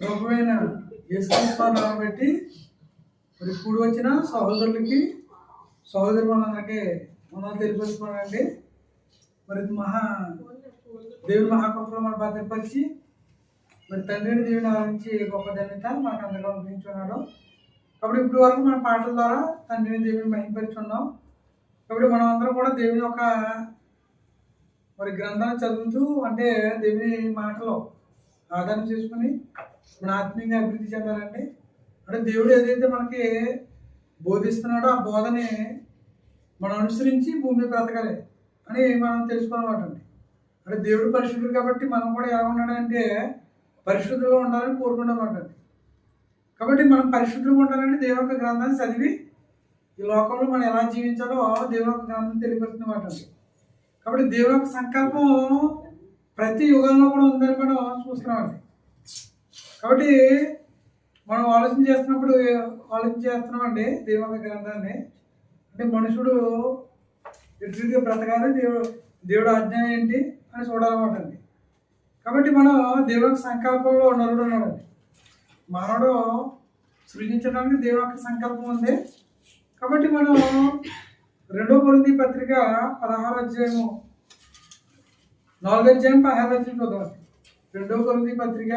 ప్రభువైన యేసుక్రీస్తు పెట్టి మరి ఇప్పుడు వచ్చిన సహోదరులకి సహోదరు మనందరికీ మనం తెలియపరుచుకోనండి మరి మహా దేవుని మహాకృపలో మన భద్రపరిచి మరి తండ్రిని దేవుని ఆలోచించి గొప్ప ధన్యత మనకు అందరికీ అనుభవించున్నాడు కాబట్టి ఇప్పుడు వరకు మన పాటల ద్వారా తండ్రిని దేవుని మహింపరుచున్నాం. కాబట్టి మనం అందరం కూడా దేవుని యొక్క మరి గ్రంథాన్ని చదువుతూ అంటే దేవుని మాటలో ఆధారం చేసుకుని మన ఆత్మీయంగా అభివృద్ధి చెందాలండి. అంటే దేవుడు ఏదైతే మనకి బోధిస్తున్నాడో ఆ బోధని మనం అనుసరించి భూమి బ్రతకాలి అని మనం తెలుసుకోవాలన్నమాట అండి. అంటే దేవుడు పరిశుద్ధుడు కాబట్టి మనం కూడా ఎలా ఉండాలంటే పరిశుద్ధులుగా ఉండాలని కోరుకుంటామన్నమాట అండి. కాబట్టి మనం పరిశుద్ధులుగా ఉండాలంటే దేవుని యొక్క గ్రంథాన్ని చదివి ఈ లోకంలో మనం ఎలా జీవించాలో దేవుని యొక్క గ్రంథం తెలియపరుస్తున్నమాట అండి. కాబట్టి దేవుని యొక్క సంకల్పం ప్రతి యుగంలో కూడా ఉందని మనం చూస్తున్నామండి కాబట్టి మనం ఆలోచన చేస్తున్నప్పుడు ఆలోచన చేస్తున్నామండి దేవుని గ్రంథాన్ని. అంటే మనుషుడు ఎటుగా బ్రతకాలి దేవుడు దేవుడు ఆజ్ఞ ఏంటి అని చూడాలన్నమాట అండి. కాబట్టి మనం దేవుడి సంకల్పంలో నరుడు ఉన్నాడండి మానవుడు సృజించడానికి దేవుడి యొక్క సంకల్పం ఉంది. కాబట్టి మనం రెండో కొరింది పత్రిక పదహారు అధ్యాయము నాలుగు అధ్యాయం పదహారు అధ్యాయం చూద్దాం రెండో కొరింది పత్రిక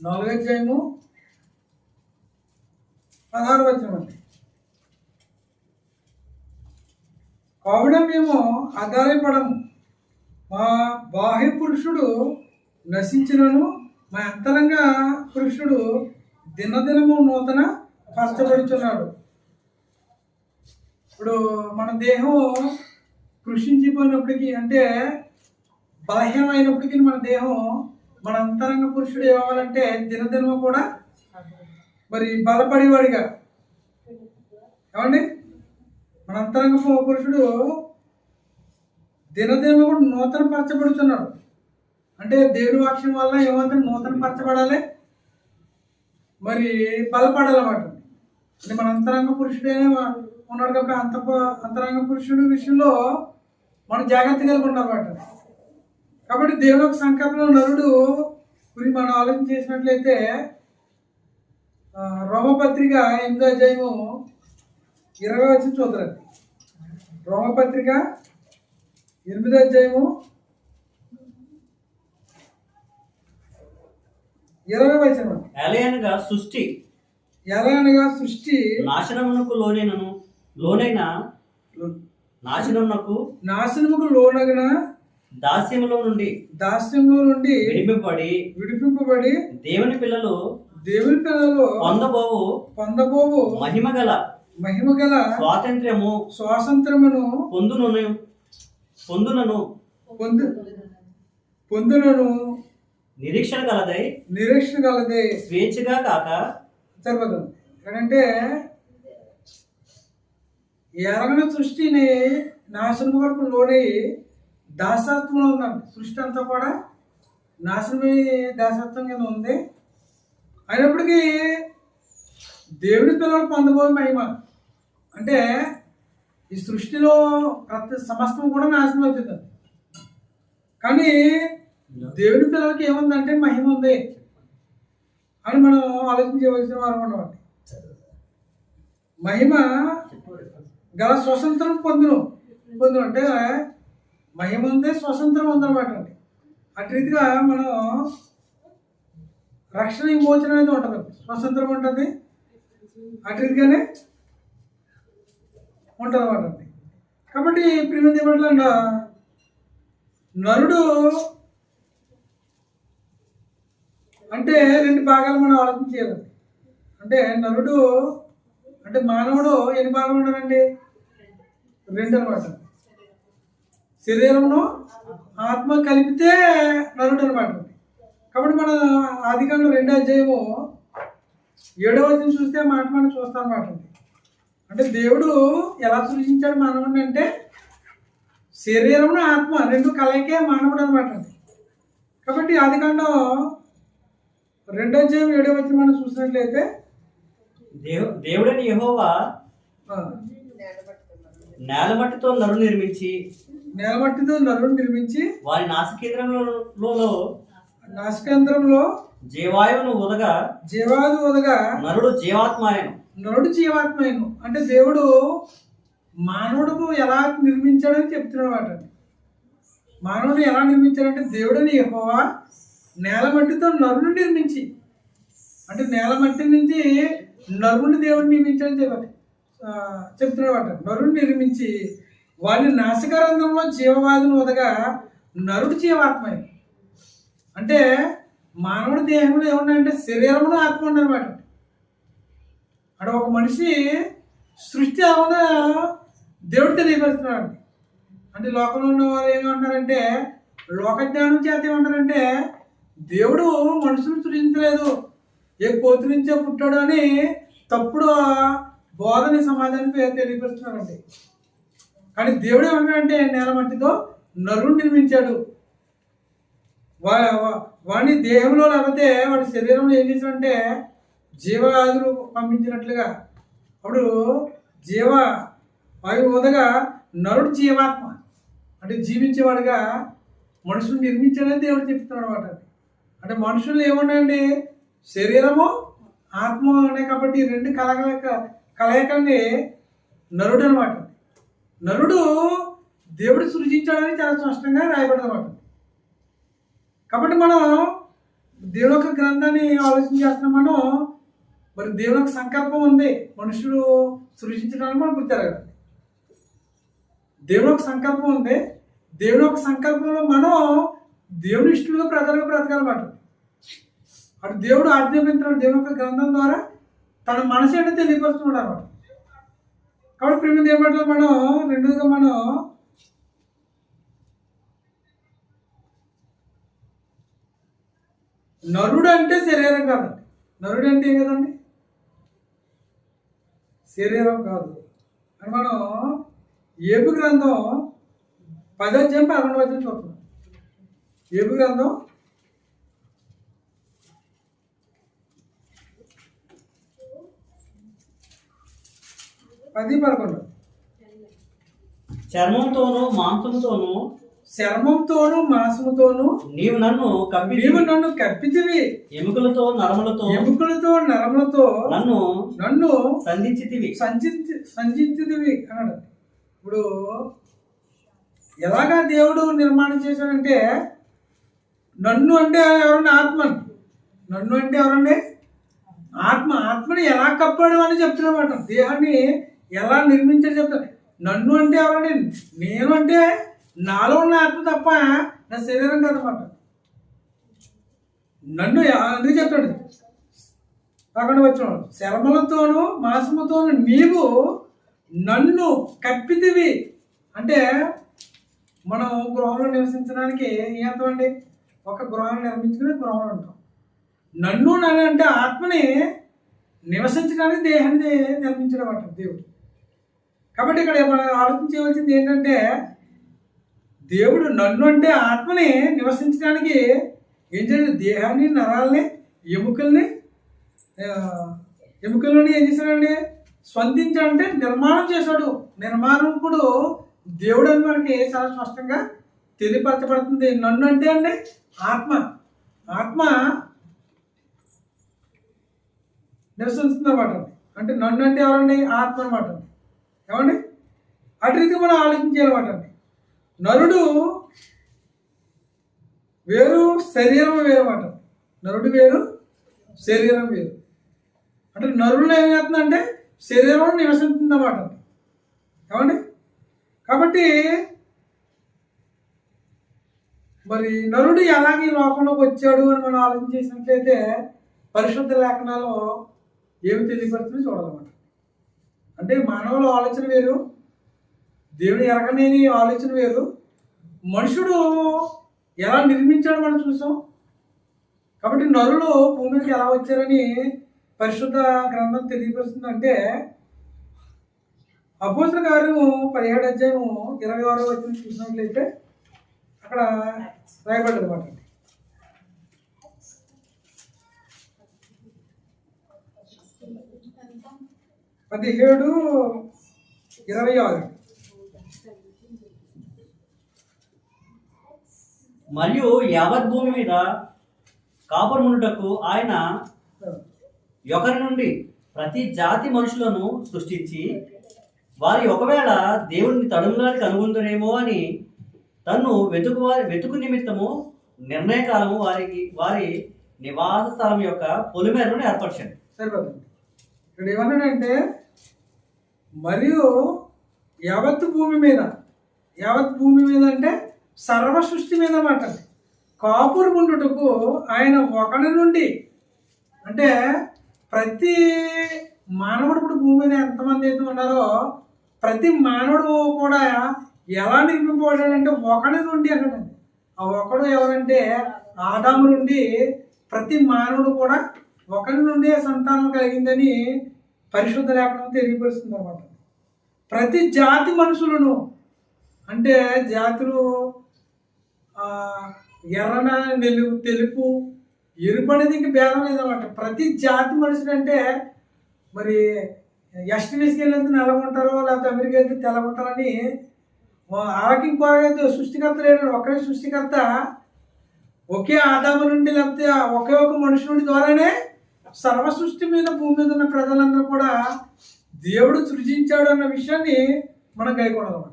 నాలుగు అధ్యాయము పదహారు వచ్చిన అండి. కావున మేము ఆధారపడము. మా బాహ్య పురుషుడు నశించినను మా అంతరంగ పురుషుడు దినదినము నూతన పరచబడుచున్నాడు ఇప్పుడు మన దేహం కృషించిపోయినప్పటికీ అంటే బాహ్యమైనప్పటికీ మన దేహం మన అంతరంగ పురుషుడు ఏమవ్వాలంటే దినదినము కూడా మరి బలపడేవాడిగా. ఏమండి? మన అంతరంగ పురుషుడు దినదినము కూడా నూతన పరచబడుతున్నాడు అంటే దేవుని వాక్యం వల్ల ఏమంటే నూతన పరచబడాలి మరి బలపడాలన్నమాట. అంటే మన అంతరంగ పురుషుడైన ఉన్నాడు కాబట్టి అంత అంతరంగ పురుషుడు విషయంలో మనం జాగ్రత్త కలిగి ఉండాలన్నమాట కాబట్టి దేవుని యొక్క సంకల్పంలో నరుడు గురించి మనం ఆలోచన చేసినట్లయితే రోమపత్రిక ఎనిమిదో అధ్యాయము ఇరవై వచ్చి చూద్దరండి. రోమపత్రిక ఎనిమిదో అధ్యాయము ఇరవై వచ్చిన ఎలయనగా సృష్టి ఎలా అనగా సృష్టి నాశనమునకు లోనైనను లోనైన నాశనమునకు నాశనముకు లోనగిన దాస్యములో నుండి దాస్యంలో నుండి విడిపింపబడి విడిపింపబడి దేవుని పిల్లలు దేవుని పిల్లలు పొందబోవు పొందబోవు మహిమ గల మహిమ గల స్వాతంత్ర్యము స్వాతంత్రమును పొందును పొందునను పొందు పొందులను నిరీక్షణ గలదై నిరీక్షణ గలదే స్వేచ్ఛగా కాక సరిపోతుంది ఎక్కడంటే ఎరగన సృష్టిని నాశనం వరకు లోనై దాసత్వంలో ఉందండి సృష్టి అంతా కూడా నాశనమే దాసత్వం కింద ఉంది. అయినప్పటికీ దేవుడి పిల్లలు పొందబోయే మహిమ. అంటే ఈ సృష్టిలో ప్రతి సమస్తం కూడా నాశనం అవుతుంది. కానీ దేవుడి పిల్లలకి ఏముందంటే మహిమ ఉంది అని మనం ఆలోచించవలసిన వారు ఉండవండి. మహిమ గల స్వతంత్రం పొందును. పొందును అంటే మహిమ స్వతంత్రం ఉందన్నమాట అండి. అటు రీతిగా మనం రక్షణ విమోచన అనేది ఉంటుంది. స్వతంత్రం ఉంటుంది. అటు రీతిగానే ఉంటుంది అన్నమాట అండి. కాబట్టి ప్రిమిది ఏమంటే నరుడు అంటే రెండు భాగాలు మనం ఆలోచన చేయాలి అంటే నరుడు అంటే మానవుడు ఎన్ని భాగాలు ఉంటారండి? రెండు అనమాట శరీరమును ఆత్మ కలిపితే నరుడు అనమాట కాబట్టి మన ఆదికాండం రెండో అధ్యాయము ఏడవ వచ్చిన చూస్తే మాట మనం చూస్తాం అనమాట అంటే దేవుడు ఎలా సృష్టించాడు మానవుడిని అంటే శరీరమును ఆత్మ రెండు కలయికే మానవుడు అనమాట కాబట్టి ఆదికాండం రెండో అధ్యాయం ఏడో వచ్చి మనం చూసినట్లయితే దేవు దేవుడని యెహోవా నేలమట్టితో నరు నిర్మించి నేలమట్టితో నరుడు నిర్మించి వారి నాసికేంద్రంలో నాసికేంద్రంలో జీవాయువును ఉదగా జీవాది ఉదగా నరుడు జీవాత్మాయను. నరుడు జీవాత్మయను. అంటే దేవుడు మానవుడు ఎలా నిర్మించాడని చెప్తున్నాడు అన్నమాట మానవుడు ఎలా నిర్మించాడంటే దేవుడని యెహోవా నేల మట్టితో నరుని నిర్మించి. అంటే నేల మట్టి నుంచి నరుని దేవుడు నిర్మించాడని చెప్పాలి. చెప్తున్నాడు నరుడు నిర్మించి వాడిని నాసికారంధంలో జీవవాదును ఉదగా నరుడు జీవాత్మయం అంటే మానవుడి దేహంలో ఏమున్నాయంటే శరీరమును ఆత్మ ఉందన్నమాట అక్కడ ఒక మనిషి సృష్టి అవన దేవుడు తెలియపరుస్తున్నాడు. అంటే లోకంలో ఉన్న వారు ఏమంటారంటే లోకజ్ఞానం చేత ఏమంటారంటే దేవుడు మనుషులు సృజించలేదు. ఏ కోతి నుంచే పుట్టాడు అని తప్పుడు బోధని సమాజానికి తెలియపరుస్తున్నారండి. కానీ దేవుడు ఏమన్నాడంటే నేల మట్టితో నరుణ్ నిర్మించాడు. వా వాడిని దేహంలో లేకపోతే వాడి శరీరంలో ఏం చేశాడంటే జీవవాదులు పంపించినట్లుగా. అప్పుడు జీవ వాయు ఉదగా నరుడు జీవాత్మ. అంటే జీవించేవాడుగా మనుషులు నిర్మించాడని దేవుడు చెప్తున్నాడు అనమాట అంటే మనుషులు ఏమున్నాయండి? శరీరము ఆత్మ ఉన్నాయి కాబట్టి రెండు కలగలక కలయకండి నరుడు అనమాట నరుడు దేవుడు సృజించాడని చాలా స్పష్టంగా రాయబడింది అనమాట కాబట్టి మనం దేవుని యొక్క గ్రంథాన్ని ఆలోచన చేస్తున్నాం మనం మరి దేవుని యొక్క సంకల్పం ఉంది మనుషులు సృజించడానికి మనం గుర్తెరగాలి దేవుని యొక్క సంకల్పం ఉంది దేవుని యొక్క సంకల్పంలో మనం దేవుని ఇష్టలుగా ప్రజలుగా బ్రతకాలన్నమాట. అటు దేవుడు ఆజ్ఞాపించినాడు దేవుని యొక్క గ్రంథం ద్వారా తన మనసు ఏంటో తెలియపరుస్తున్నాడు అనమాట. కాబట్టి ప్రేమ దేవుడిలో మనం? రెండుగా మనం నరుడు అంటే శరీరం కాదండి నరుడు అంటే ఏం కదండి? శరీరం కాదు. అని మనం ఏపు గ్రంథం పదోధ్యాయం పదకొండు వచ్చిన చూస్తున్నాం ఏపు గ్రంథం పది పదకొండు. చర్మంతోను మాంసంతోను చర్మంతోను మాంసముతోను నీవు నన్ను కప్పి నీవు నన్ను కప్పితివి. ఎముకలతో నరములతో ఎముకలతో నరములతో నన్ను నన్ను సంధించితివి. సంచించి సంచించిదివి అన్నాడు. ఇప్పుడు ఎలాగా దేవుడు నిర్మాణం చేశాడంటే నన్ను అంటే ఎవరండి ఆత్మని నన్ను అంటే ఎవరండి? ఆత్మ. ఆత్మని ఎలా కప్పాడు అని చెప్తున్నమాట. దేహాన్ని ఎలా నిర్మించాడు చెప్తాడు నన్ను అంటే ఎవరండి? నేను అంటే నాలో ఉన్న ఆత్మ తప్ప నా శరీరం కాదన్నమాట. నన్ను అందుకే చెప్తాడు? కాకుండా వచ్చిన శర్మలతోనూ మాంసముతోను నీవు నన్ను కప్పితివి. అంటే మనం గృహంలో నివసించడానికి ఏమంటామండి ఒక గృహం నిర్మించుకుని గృహంలో ఉంటాం. నన్ను నన్ను అంటే ఆత్మని నివసించడానికి దేహాన్ని నిర్మించడం అంట దేవుడు. కాబట్టి ఇక్కడ మనం ఆలోచించవలసింది ఏంటంటే దేవుడు నన్ను అంటే ఆత్మని నివసించడానికి ఏం చేయాలి? దేహాన్ని నరాల్ని ఎముకల్ని ఎముకలని ఎముకల్లోని ఏం చేశాడండి? స్పందించాడంటే నిర్మాణం చేశాడు. నిర్మాణకుడు దేవుడు అని మనకి చాలా స్పష్టంగా తెలియపరచబడుతుంది. నన్ను అంటే అండి ఆత్మ. ఆత్మ నివసిస్తుంది అనమాట అంటే నన్ను అంటే ఎవరండి? ఆత్మ అనమాట ఏమండి? అటు రీతి మనం ఆలోచించాలన్నమాట అండి నరుడు వేరు శరీరం వేరు నరుడు వేరు శరీరం వేరు. అంటే నరుడు ఏం చేస్తుందంటే శరీరం నివసిస్తుందన్నమాట ఏమండి? కాబట్టి మరి నరుడు ఎలాగ ఈ లోకంలోకి వచ్చాడు అని మనం ఆలోచించేసినట్లయితే పరిశుద్ధ లేఖనాలు ఏమి తెలియపడుతుందో చూడాలన్నమాట. అంటే మానవుల ఆలోచన వేరు దేవుని ఎరగనేని ఆలోచన వేరు. మనుషుడు ఎలా నిర్మించాడో మనం చూసాం. కాబట్టి నరులు భూమికి ఎలా వచ్చారని పరిశుద్ధ గ్రంథం తెలియపరుస్తుందంటే అపోసల గారు పదిహేడు అధ్యాయం ఇరవై ఆరో వచ్చిన చూసినట్లయితే అక్కడ రాయబడ్డది అనమాట పదిహేడు ఇరవై ఆరు. మరియు యావత్ భూమి మీద కాపురమునుటకు ఆయన ఒకరి నుండి ప్రతి జాతి మనుషులను సృష్టించి వారి ఒకవేళ దేవుని తడుములానికి కనుగొందరేమో అని తన్ను వెతుకు వారి వెతుకు నిమిత్తము నిర్ణయకాలము వారికి వారి నివాస స్థలం యొక్క పొలిమేరను ఏర్పరచండి. సరిపోతుంది. ఇక్కడ ఏమన్నాడంటే మరియు యావత్ భూమి మీద యావత్ భూమి మీద అంటే సర్వ సృష్టి మీద మాట కాపురు ఉండుటకు ఆయన ఒకడి నుండి అంటే ప్రతి మానవుడు ఇప్పుడు భూమి మీద ఎంతమంది అయితే ఉన్నారో ప్రతి మానవుడు కూడా ఎలా నిర్మింపబడాడంటే ఒకడి నుండి అన్నాడండి. ఆ ఒకడు ఎవరంటే ఆదాము నుండి ప్రతి మానవుడు కూడా ఒకరి నుండి సంతానం కలిగిందని పరిశుద్ధ లేఖనం తెలియపరుస్తుంది అనమాట ప్రతి జాతి మనుషులను అంటే జాతులు ఎర్రన నెలు తెలుపు ఎరుపు అనేది ఇంక భేదం లేదన్నమాట. ప్రతి జాతి మనుషులు అంటే మరి ఎస్టీనీస్కి వెళ్ళేది నల్లగుంటారు లేకపోతే అమెరికా వెళ్తే తెల్లగుంటారని ఆరోగ్యం కోరగా సృష్టికర్త లేడు. ఒకరే సృష్టికర్త. ఒకే ఆదాము నుండి లేకపోతే ఒకే ఒక మనుషుల నుండి ద్వారానే సర్వ సృష్టి మీద భూమి మీద ఉన్న ప్రజలందరూ కూడా దేవుడు సృజించాడు అన్న విషయాన్ని మనం గైకూడదు అనమాట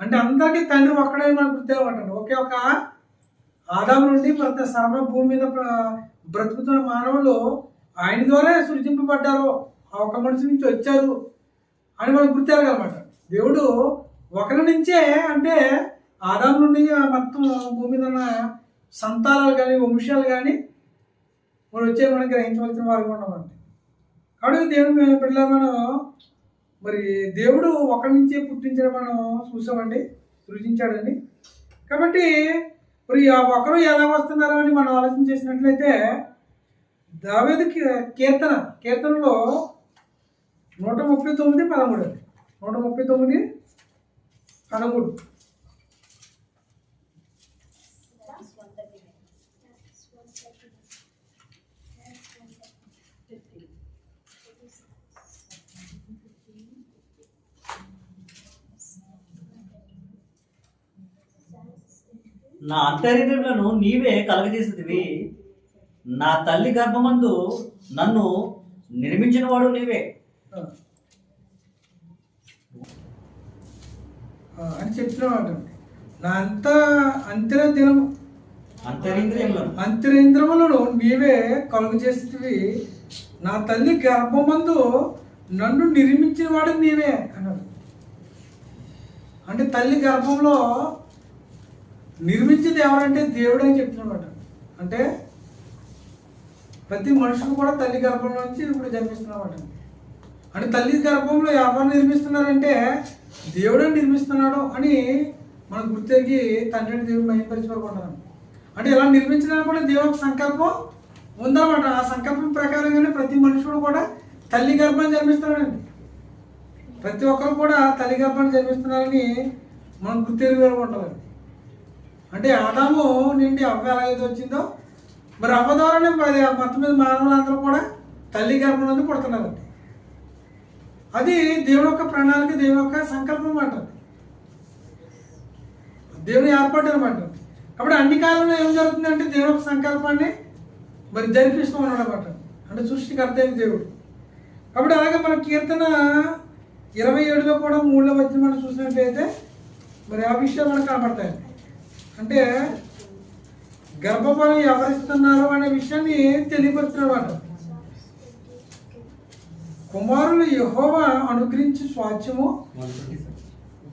అంటే అందరికీ తండ్రి ఒక్కడే మనకు గుర్తేమంటాడు ఒకే ఒక ఆదాం నుండి ప్రతి సర్వ భూమి మీద ప్ర- బ్రతుకుతున్న మానవులు ఆయన ద్వారా సృజింపబడ్డారు. ఆ ఒక మనిషి నుంచి వచ్చారు అని మనకు గుర్తెరగలమాట దేవుడు ఒకరి నుంచే అంటే ఆదాం నుండి మొత్తం భూమి మీద ఉన్న సంతానాలు కానీ వంశాలు కానీ మనం వచ్చే మనం గ్రహించవలసిన వారికి ఉన్నామండి కాబట్టి దేవుని పిల్లలు మనం మరి దేవుడు ఒకరి నుంచే పుట్టించిన మనం చూసామండి సృజించాడని కాబట్టి మరి ఆ ఒకరు ఎలా వస్తున్నారు అని మనం ఆలోచన చేసినట్లయితే దావేది కీర్తన కీర్తనలో నూట ముప్పై తొమ్మిది పదమూడు నూట ముప్పై తొమ్మిది పదమూడు. నా అంతర్యములను నీవే కలగజేసేదివి నా తల్లి గర్భమందు నన్ను నిర్మించిన వాడు నీవే అని చెప్తున్నామాట నా అంత అంతర దినము అంతరింద్రియములను అంతరేంద్రములను నీవే కలుగు చేసేవి నా తల్లి గర్భమందు నన్ను నిర్మించిన వాడు నీవే అన్నాడు. అంటే తల్లి గర్భంలో నిర్మించింది ఎవరంటే దేవుడు అని చెప్తున్నాడు అంటే ప్రతి మనుషులు కూడా తల్లి గర్భం నుంచి ఇప్పుడు జన్మిస్తున్నామట అంటే తల్లి గర్భంలో ఎవరు నిర్మిస్తున్నారంటే దేవుడే నిర్మిస్తున్నాడు అని మనం గుర్తెరిగి తండ్రిని దేవుడు మహింపరిచిపడుకుంటున్నాం అంటే ఇలా నిర్మించడానికి కూడా దేవుడు సంకల్పం ఉందన్నమాట. ఆ సంకల్పం ప్రకారంగానే ప్రతి మనుషుడు కూడా తల్లి గర్భం జన్మిస్తున్నాడండి. ప్రతి ఒక్కరు కూడా తల్లి గర్భాన్ని జన్మిస్తున్నారని మనం గుర్తెరిగి ఉంటామండి అంటే ఆదాము నుండి అవ్వ ఎలాగైతే వచ్చిందో మరి అవ్వ ద్వారానే పది ఆ మొత్తం మీద మానవులందరూ కూడా తల్లి గర్భం నుండి పుడుతున్నారండి. అది దేవుని యొక్క ప్రణాళిక దేవుని యొక్క సంకల్పం అంటారు దేవుని ఏర్పాటు అనమాట కాబట్టి అన్ని కాలంలో ఏం జరుగుతుందంటే దేవుని యొక్క సంకల్పాన్ని మరి జరిపిస్తూ ఉన్నాడు అనమాట అంటే సృష్టికర్త అయిన దేవుడు. కాబట్టి అలాగే మన కీర్తన ఇరవై ఏడులో కూడా మూడులో వచ్చి మనం చూసినట్లయితే మరి ఆ విషయాలు మనకు కనపడతాయండి. అంటే గర్భఫలం ఎవరిస్తున్నారు అనే విషయాన్ని తెలియపరుస్తున్నమాట కుమారులు యెహోవా అనుగ్రహించి స్వాచ్యము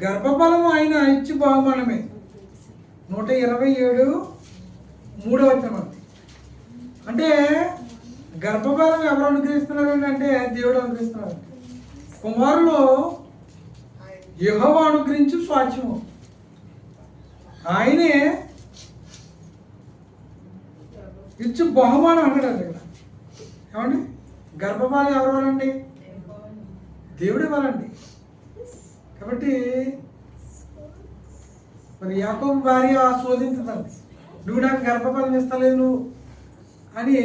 గర్భఫలం ఆయన ఇచ్చి బహుమానమే. నూట ఇరవై ఏడు మూడవ వచనం. అంటే గర్భఫలం ఎవరు అనుగ్రహిస్తున్నారు అంటే దేవుడు అనుగ్రహిస్తున్నారు. కుమారులు యెహోవా అనుగ్రహించి స్వాచ్యము ఆయనే ఇచ్చు బహుమానం అన్నాడు ఇక్కడ ఏమండి? గర్భపాలు ఎవరు వాళ్ళండి? దేవుడు ఇవ్వాలండి కాబట్టి మరి యాకోబు భార్య శోధించదండి. నువ్వు నాకు గర్భఫలం ఇస్తలేదు నువ్వు అని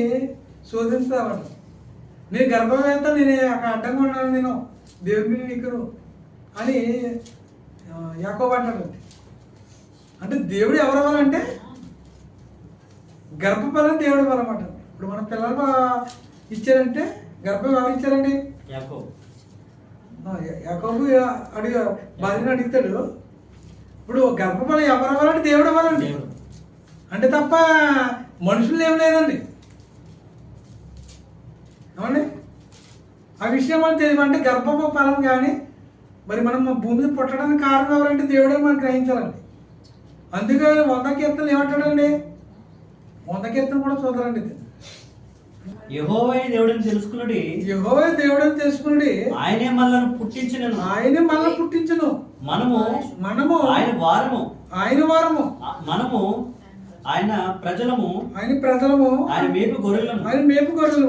శోధిస్తామంట నేను గర్భవేత్త నేను అక్కడ అడ్డంగా ఉన్నాను నేను. దేవుడిని నీకు అని ఆ, యాకోబు అంటాడు అంటే దేవుడు ఎవరు అవ్వాలంటే గర్భఫలం దేవుడి బలం అంట ఇప్పుడు మన పిల్లలు ఇచ్చారంటే గర్భం ఎవరు ఇచ్చారండి? యాకోబు. అడిగా భార్యను అడుగుతాడు. ఇప్పుడు గర్భఫలం ఎవరి వల్లంటే దేవుడి దేవుడు. అంటే తప్ప మనుషులు ఏం లేదండి. ఏమండి? ఆ విషయం మనం తెలియదు అంటే గర్భపు ఫలం కానీ మరి మనం భూమి మీద పుట్టడానికి కారణం ఎవరంటే దేవుడే మనం గ్రహించాలండి. అందుకే వంద కీర్తనలు ఏమంటాడండి? వంద కీర్తన కూడా చూద్దారండి ఇది. యెహోవాయే దేవుడిని తెలుసుకున్నది యెహోవా దేవుడు అని తెలుసుకుని ఆయనే మనల్ని పుట్టించిన ఆయనే మళ్ళీ పుట్టించును. మనము మనము ఆయన వారము. ఆయన వారము. మనము ఆయన ప్రజలము. ఆయన ప్రజలము. ఆయన మేపు గొర్రెలము ఆయన మేపు గొర్రెలు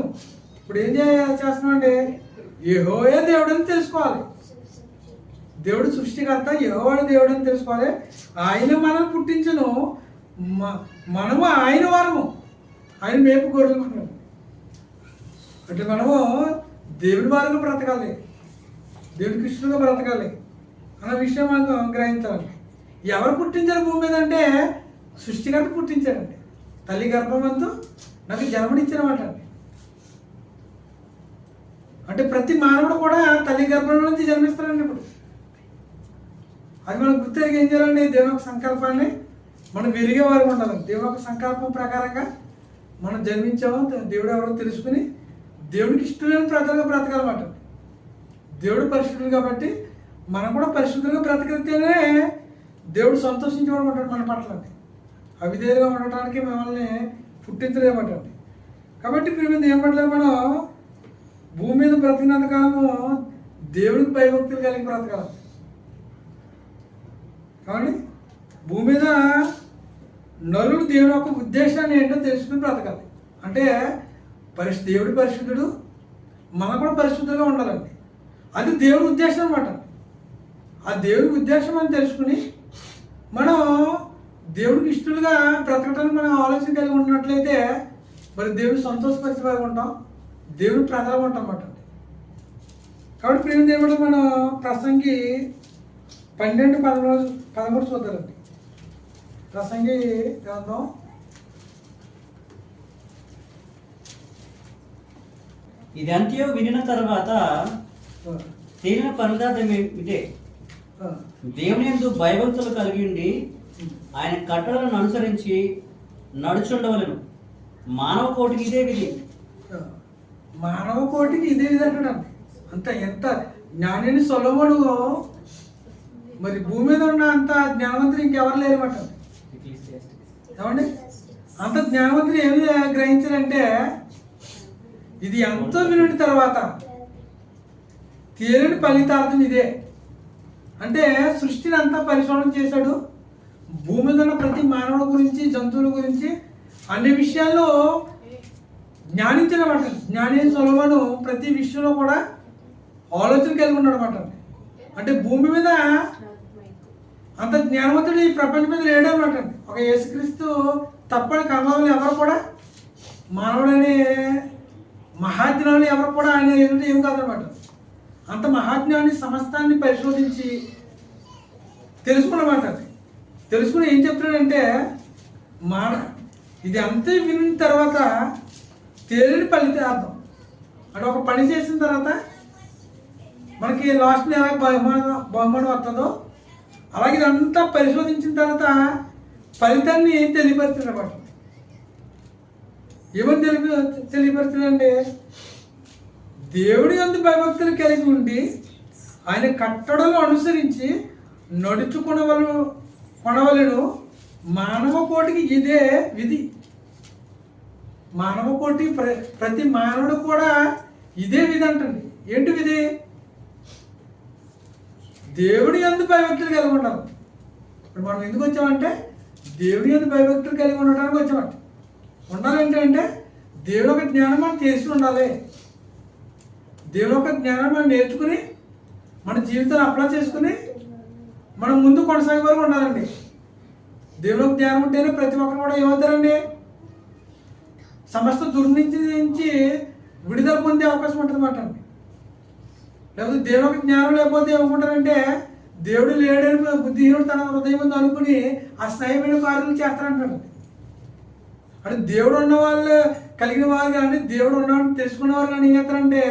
ఇప్పుడు ఏం చే- చేస్తున్నామండి యెహోవే దేవుడు అని తెలుసుకోవాలి. దేవుడు సృష్టికర్త యెహోవాడు దేవుడు అని తెలుసుకోవాలి. ఆయన మనల్ని పుట్టించను. మ- మనము ఆయన వారము. ఆయన మేపు గొర్రెలు అంటే మనము దేవుడి వారిగా బ్రతకాలి. దేవుడి కృష్ణుగా బ్రతకాలి అన్న విషయం మనం గ్రహించాలి ఎవరు పుట్టించారు భూమి మీద అంటే సృష్టికర్త పుట్టించాడండి. తల్లి గర్భమంతో నాకు జన్మనిచ్చినమాట అండి. అంటే ప్రతి మానవుడు కూడా తల్లి గర్భం నుంచి జన్మిస్తాడండి ఇప్పుడు. అది మనం గుర్తెరిగి ఏం చేయాలండి? దేవుని యొక్క సంకల్పాన్ని మనం విరిగే వారు ఉండాలి. దేవుని యొక్క సంకల్పం ప్రకారంగా మనం జన్మించామో దేవుడు ఎవరో తెలుసుకుని దేవుడికి ఇష్టమైన ప్రజలుగా బ్రతకాలన్నమాట. దేవుడు పరిశుద్ధుడు కాబట్టి మనం కూడా పరిశుద్ధులుగా బ్రతకితేనే దేవుడు సంతోషించేవాడు ఉంటాడు మన పట్లండి అవిధేయులుగా ఉండటానికి మిమ్మల్ని పుట్టించలేమంటండి. కాబట్టి ఇప్పుడు మీద ఏం మనం భూమి మీద బ్రతికినంత కాలము దేవుడికి భయభక్తులు కలిగి బ్రతకాలి. కాబట్టి భూమి మీద నరుడు దేవుని యొక్క ఉద్దేశాన్ని ఏంటో తెలుసుకుని బ్రతకాలి. అంటే పరిశు దేవుడు పరిశుద్ధుడు మనం కూడా పరిశుద్ధులుగా ఉండాలండి. అది దేవుడి ఉద్దేశం అనమాట ఆ దేవుడి ఉద్దేశం అని తెలుసుకుని మనం దేవుడికి ఇష్టలుగా బ్రతకటానికి మనం ఆలోచన కలిగి ఉన్నట్లయితే మరి దేవుడు సంతోషపరిచే ఉంటాం. దేవుడు ప్రజలు ఉంటాం అన్నమాట. కాబట్టి ప్రేమ దేవుడు మనం ప్రసంగి పన్నెండు పదమూడు పదమూడు చూద్దారండి ప్రసంగి గ్రంథం ఇది అంత్యో వినిన తర్వాత తేలిన పనుదార్థం ఇదే. దేవుని ఎందు భయభక్తులు కలిగి ఉండి ఆయన కట్టడలను అనుసరించి నడుచుండవలను. మానవ కోటికి ఇదే విధి. మానవ కోటికి ఇదే విధంగా అంత ఎంత జ్ఞానిని సొలముడు మరి భూమి మీద ఉన్న అంత జ్ఞానవంతులు ఇంకెవరు లేరమాట. ఏమండి? అంత జ్ఞానవంతులు ఏమి గ్రహించారంటే ఇది ఎంతో వినుడి తర్వాత తేలిని ఫలితార్థం ఇదే. అంటే సృష్టిని అంతా పరిశోధన చేశాడు. భూమి మీద ఉన్న ప్రతి మానవుల గురించి జంతువుల గురించి అన్ని విషయాల్లో జ్ఞానించినమాట. జ్ఞాని సొలవను ప్రతి విషయంలో కూడా ఆలోచన కలిగి ఉన్నాడు అనమాట అంటే భూమి మీద అంత జ్ఞానవంతుడు ఈ ప్రపంచం మీద లేడనమాట ఒక యేసుక్రీస్తు తప్పని కర్మలు ఎవరు కూడా మానవుడని మహాజ్ఞాని ఎవరు కూడా ఆయన ఎదుట ఏం కాదనమాట అంత మహాజ్ఞాని సమస్తాన్ని పరిశోధించి తెలుసుకున్నమాట అది తెలుసుకుని ఏం చెప్తున్నాడంటే మాన ఇది అంతే విన్న తర్వాత తేలిని ఫలితార్థం అంటే ఒక పని చేసిన తర్వాత మనకి లాస్ట్ని ఎలా బహుమానం బహుమానం వస్తుందో అలాగే ఇదంతా పరిశోధించిన తర్వాత ఫలితాన్ని తెలియపరుతున్నమాట ఏమని తెలిపి తెలియపరుతున్నాడండి దేవుడి అందు భయభక్తులు కలిగి ఉండి ఆయన కట్టడలు అనుసరించి నడుచుకునవలను కొనవలను మానవ కోటికి ఇదే విధి. మానవ కోటి ప్ర ప్రతి మానవుడు కూడా ఇదే విధి అంటండి ఏంటి విధి? దేవుడి ఎందు భయభక్తులు కలిగి ఉండాలి ఇప్పుడు మనం ఎందుకు వచ్చామంటే దేవుడి ఎందు భయభక్తులు కలిగి ఉండడానికి వచ్చామంట. ఉండాలంటే అంటే దేవుడు ఒక జ్ఞానం మనం తెలిసి ఉండాలి. దేవుడు ఒక జ్ఞానం మనం నేర్చుకుని మన జీవితాన్ని అప్లై చేసుకుని మనం ముందు కొనసాగే వరకు ఉండాలండి. దేవుడు ఒక జ్ఞానం ఉంటేనే ప్రతి ఒక్కరు కూడా ఏమవుతారండి? సమస్త దుర్నించి నుంచి విడుదల పొందే అవకాశం ఉంటుంది అండి. లేకపోతే దేవుడు జ్ఞానం లేకపోతే ఏమనుకుంటారంటే దేవుడు లేడని బుద్ధిహీనుడు తన హృదయం అనుకుని అసహ్యమైన కార్యాలు చేస్తారంటాడు అంటే దేవుడు ఉన్న వాళ్ళు కలిగిన వారు కానీ దేవుడు ఉన్నాడని తెలుసుకున్నవారు కానీ ఏం చేస్తారంటే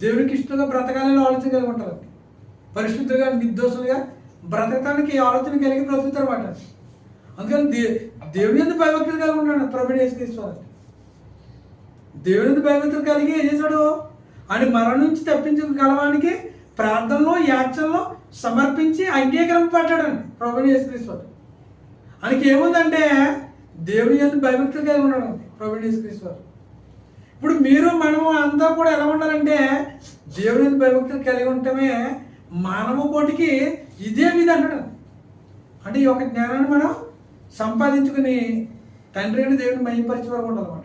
దేవుడికి ఇష్టంగా బ్రతకాలని ఆలోచన కలిగి ఉంటారు. పరిశుద్ధులుగా నిర్దోషులుగా బ్రతకటానికి ఆలోచన కలిగి బ్రతుకుతారు అన్నమాట. అందుకని దే దేవుడి ఎందుకు భయభక్తులు కలిగి ఉన్నాడు ప్రభుడు యేసుక్రీశ్వరు దేవుడి ఎందుకు భయభక్తులు కలిగి ఏం చేశాడు? అని మరణం నుంచి తప్పించగలవానికి ప్రార్థనలో యాచనలో సమర్పించి అంగీకారం పడ్డాడండి ప్రభుని యేసుక్రీశ్వరుడు ఆయనకి ఏముందంటే దేవుని ఎందుకు భయభక్తులు కలిగి ఉన్నాడు ప్రభుని యేసుక్రీశ్వరుడు ఇప్పుడు మీరు మనము అంతా కూడా ఎలా ఉండాలంటే దేవుని ఎందుకు భయభక్తులు కలిగి ఉండటమే మానవ కోటికి ఇదే విధి అంటాడు అంటే ఈ యొక్క జ్ఞానాన్ని మనం సంపాదించుకుని తండ్రి దేవుని మహింపరిచే వరకు ఉండాలి